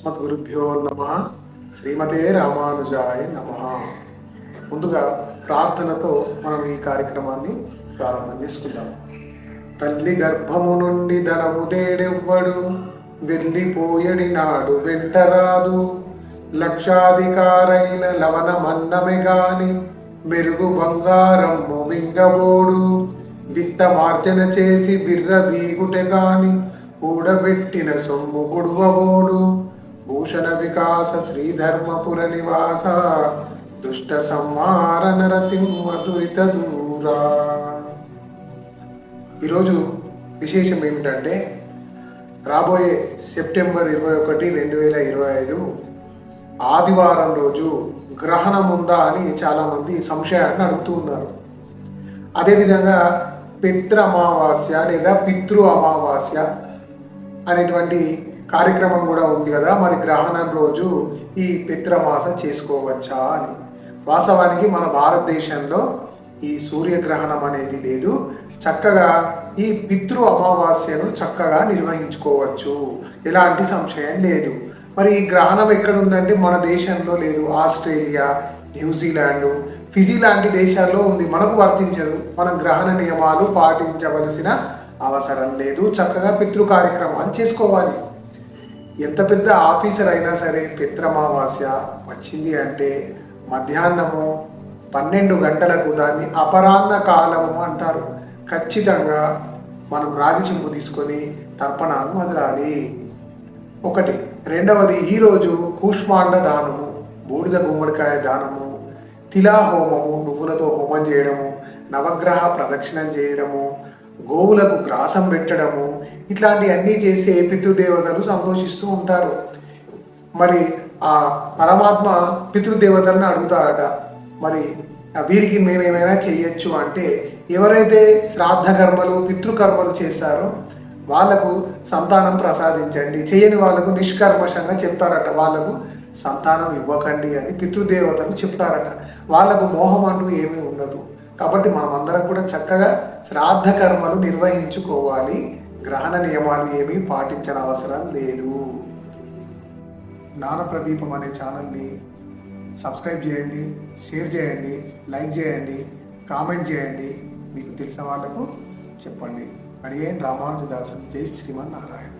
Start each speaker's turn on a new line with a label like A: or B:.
A: అస్మద్గురుభ్యో నమ. శ్రీమతే రామానుజాయ నమ. ముందుగా ప్రార్థనతో మనం ఈ కార్యక్రమాన్ని ప్రారంభం చేసుకుందాం. తల్లి గర్భము నుండి ధనముదేడెవ్వడు వెళ్ళిపోయడి నాడు వెంటరాదు. లక్షాధికారైన లవణమన్నమే గాని మెరుగు బంగారము మింగబోడు. విత్త మార్జన చేసి బిర్ర బీగుటె గాని కూడబెట్టిన సొమ్ము గుడువబోడు భూషణ వికాస శ్రీధర్మపుర నివాస దుష్ట సంహార నరసింహ దురిత దూరా ఈరోజు విశేషం ఏమిటంటే రాబోయే సెప్టెంబర్ ఇరవై ఒకటి రెండు వేల ఇరవై ఐదు ఆదివారం రోజు గ్రహణం ఉందా అని చాలామంది సంశయాన్ని అడుగుతూ ఉన్నారు. అదేవిధంగా పితృ అమావాస్య లేదా పితృ అమావాస్య అనేటువంటి కార్యక్రమం కూడా ఉంది కదా మరి గ్రహణం రోజు ఈ పిత్రమాస చేసుకోవచ్చా అని. వాస్తవానికి మన భారతదేశంలో ఈ సూర్యగ్రహణం అనేది లేదు. చక్కగా ఈ పితృ అమావాస్యను చక్కగా నిర్వహించుకోవచ్చు. ఎలాంటి సంశయం లేదు. మరి ఈ గ్రహణం ఎక్కడుందంటే మన దేశంలో లేదు. ఆస్ట్రేలియా న్యూజిలాండ్ ఫిజీ లాంటి దేశాల్లో ఉంది. మనకు వర్తించదు. మనం గ్రహణ నియమాలు పాటించవలసిన అవసరం లేదు. చక్కగా పితృ కార్యక్రమాలు చేసుకోవాలి. ఎంత పెద్ద ఆఫీసర్ అయినా సరే పిత్రమావాస్య వచ్చింది అంటే మధ్యాహ్నము పన్నెండు గంటలకు దాన్ని అపరాహ్న కాలము అంటారు. ఖచ్చితంగా మనం రాగి చెంపు తీసుకొని తర్పణాలు వదలాలి. ఒకటి. రెండవది ఈరోజు కూష్మాండ దానము బూడిద గుమ్మడికాయ దానము తిలా హోమము నువ్వులతో హోమం చేయడము నవగ్రహ ప్రదక్షిణం చేయడము గోవులకు గ్రాసం పెట్టడము ఇట్లాంటివన్నీ చేసే పితృదేవతలు సంతోషిస్తూ ఉంటారు. మరి ఆ పరమాత్మ పితృదేవతలను అడుగుతారట మరి వీరికి మేమేమైనా చేయొచ్చు అంటే ఎవరైతే శ్రాద్ధ కర్మలు పితృకర్మలు చేస్తారో వాళ్ళకు సంతానం ప్రసాదించండి. చేయని వాళ్ళకు నిష్కర్మషంగా చెప్తారట వాళ్ళకు సంతానం ఇవ్వకండి అని పితృదేవతలు చెప్తారట. వాళ్ళకు మోహం అంటూ ఏమీ ఉండదు. కాబట్టి మనం అందరం కూడా చక్కగా శ్రాద్ధ కర్మలు నిర్వహించుకోవాలి. గ్రహణ నియమాలు ఏమీ పాటించిన అవసరం లేదు. జ్ఞాన ప్రదీపం అనే ఛానల్ని సబ్స్క్రైబ్ చేయండి షేర్ చేయండి లైక్ చేయండి కామెంట్ చేయండి. మీకు తెలిసిన వాళ్ళకు చెప్పండి. అడిగేం రామానుజదాసన్ జై శ్రీమన్నారాయణ.